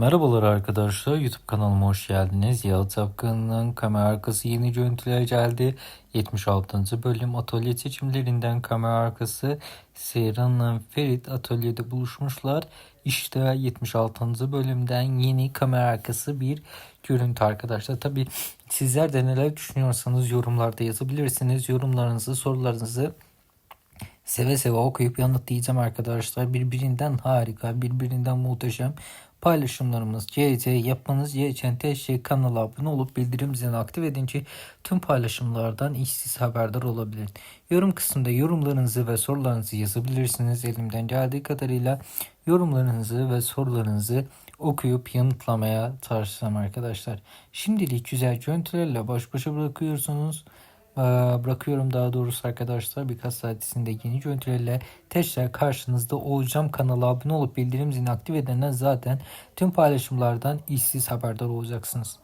Merhabalar arkadaşlar YouTube kanalıma hoş geldiniz. Yağıt Apkan'ın kamera arkası yeni görüntüler geldi. 76. bölüm atölye seçimlerinden kamera arkası Seyran'la Ferit atölyede buluşmuşlar. İşte 76. bölümden yeni kamera arkası bir görüntü arkadaşlar. Tabi sizler de neler düşünüyorsanız yorumlarda yazabilirsiniz. Yorumlarınızı, sorularınızı seve seve okuyup yanıtlayacağım arkadaşlar. Birbirinden harika, birbirinden muhteşem paylaşımlarımız CC yapmanız gereken tek şey kanala abone olup bildirim zilini aktif edin ki tüm paylaşımlardan işsiz haberdar olabilir. Yorum kısmında yorumlarınızı ve sorularınızı yazabilirsiniz. Elimden geldiği kadarıyla yorumlarınızı ve sorularınızı okuyup yanıtlamaya çalışacağım arkadaşlar. Şimdilik güzel görüntülerle baş başa bırakıyorsunuz. Ee, bırakıyorum daha doğrusu arkadaşlar birkaç saat içinde yeni görüntülerle tekrar karşınızda olacağım. Kanala abone olup bildirim zilini aktif edenden zaten tüm paylaşımlardan işsiz haberdar olacaksınız.